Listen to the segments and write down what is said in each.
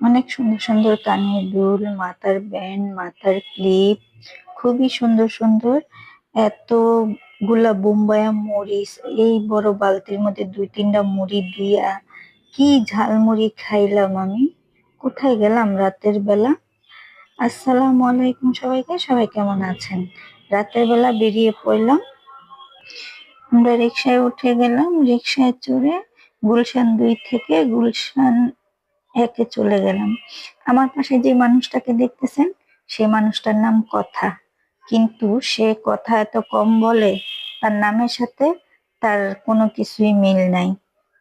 অনেক সুন্দর সুন্দর কানের দুল, মাথার ব্যান্ড, মাথার ক্লিপ, খুবই সুন্দর সুন্দর। এতগুলা বোম্বাইয়া মরিচ, এই বড় বালতির মধ্যে দুই তিনটা মুড়ি দিয়া কি ঝালমুড়ি খাইলাম আমি। কোথায় গেলাম রাতের বেলা? আসসালামু আলাইকুম সবাইকে, সবাই কেমন আছেন? রাতের বেলা বেরিয়ে পড়লাম। আমরা রিক্সায় উঠে গেলাম রিক্সায় চড়ে গুলশান দুই থেকে গুলশান একে চলে গেলাম। আমার পাশে যে মানুষটাকে দেখতেছেন, সে মানুষটার নাম কথা। কিন্তু সে কথা এত কম বলে, তার নামের সাথে তার কোনো কিছুই মিল নাই।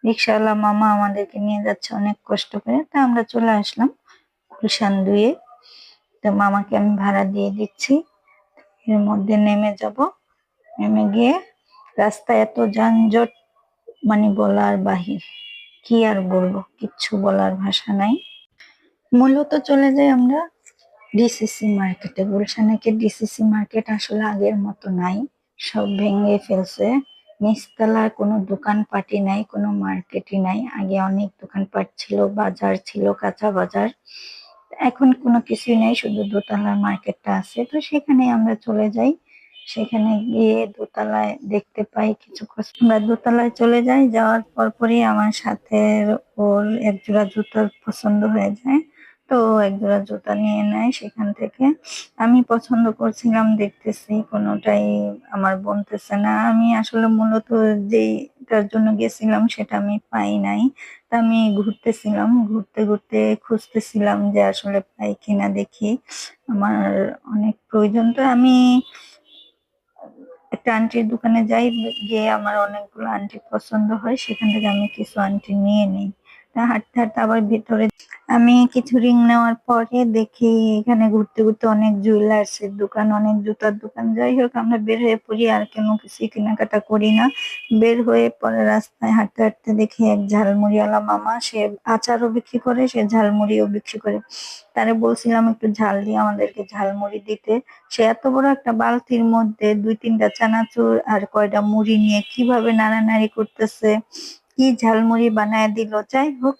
রিক্সাওয়ালা মামা আমাদেরকে নিয়ে যাচ্ছে অনেক কষ্ট করে। তা আমরা চলে আসলাম গুলশান দুয়ে। তো মামাকে আমি ভাড়া দিয়ে দিচ্ছি। এর মধ্যে নেমে যাব। নেমে গিয়ে রাস্তায় এত যানজট মানে বলার বাহির। কি আর বলব? কিচ্ছু বলার ভাষা নাই। মূলত চলে যাই আমরা ডিসিসি মার্কেটে গুলশানেকে ডিসিসি মার্কেট আসলে আগের মতো নাই। সব ভেঙে ফেলছে। নিচতলার কোনো দোকানপাটি নাই, কোনো মার্কেটই নাই। আগে অনেক দোকানপাট ছিল, বাজার ছিল, কাঁচা বাজার। এখন কোনো কিছুই নাই, শুধু দোতলার মার্কেটটা আছে। তো সেখানে আমরা চলে যাই। সেখানে গিয়ে দোতলায় দেখতে পাই কিছু আমরা দোতলায় চলে যাই, যাওয়ার পরপরই আমার সাথে ওর এক জোড়া জুতো পছন্দ হয়ে যায়। তো এক জোড়া জুতা নিয়ে নেয় সেখান থেকে। আমি পছন্দ করছিলাম, দেখতেছি কোনোটাই আমার বনতেছে না। আমি আসলে মূলত যেইটার জন্য গেছিলাম সেটা আমি পাই নাই। তা আমি ঘুরতেছিলাম, ঘুরতে ঘুরতে খুঁজতেছিলাম যে আসলে পাই কিনা দেখি। আমার অনেক প্রয়োজন। তো আমি একটা আন্টির দোকানে যাই গিয়ে আমার অনেকগুলো আন্টি পছন্দ হয়, সেখান থেকে আমি কিছু আন্টি নিয়ে নিই। হাঁটতে হাঁটতে আবার ভেতরে আমি কিছু রিং নেওয়ার পরে দেখি এখানে ঘুরতে ঘুরতে অনেক জুয়েলার্স এর দোকান, অনেক জুতার দোকান। যাই হোক, আমরা বের হয়ে পড়ি, আর কেন কিছু কেনাকাটা করি না। বের হয়ে পরে রাস্তায় হাঁটতে হাঁটতে দেখি এক ঝালমুড়িওয়ালা মামা, সে আচারও বিক্রি করে, সে ঝালমুড়িও বিক্রি করে। তারে বলছিলাম একটু ঝাল দিয়ে আমাদেরকে ঝালমুড়ি দিতে। সে এত বড় একটা বালতির মধ্যে দুই তিনটা চানাচুর আর কয়টা মুড়ি নিয়ে কীভাবে নাড়ানাড়ি করতেছে? কি ঝালমুড়ি বানায় দিল? যাই হোক,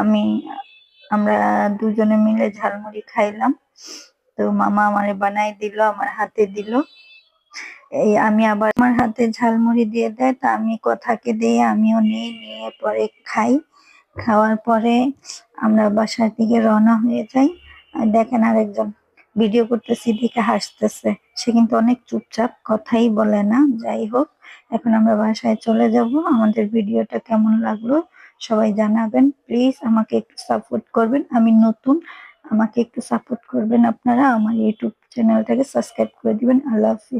আমি, আমরা দুজনে মিলে ঝালমুড়ি খাইলাম। তো মামা আমারে বানাই দিল, আমার হাতে দিল। এই আমি আবার আমার হাতে ঝালমুড়ি দিয়ে দেয়, তা আমি কথাকে দিয়ে আমিও নিয়ে নিয়ে পরে খাই। খাওয়ার পরে আমরা বাসার দিকে রওনা হয়ে যাই। দেখেন আরেকজন ভিডিও করতেছি, দেখে হাসতেছে। সে কিন্তু অনেক চুপচাপ, কথাই বলে না। যাই হোক, এখন আমরা বাসায় চলে যাব। আমাদের ভিডিওটা কেমন লাগল সবাই জানাবেন। প্লিজ আমাকে একটু সাপোর্ট করবেন। আমি নতুন, আমাকে একটু সাপোর্ট করবেন আপনারা। আমার ইউটিউব চ্যানেলটাকে সাবস্ক্রাইব করে দিবেন। আল্লাহ হাফিজ।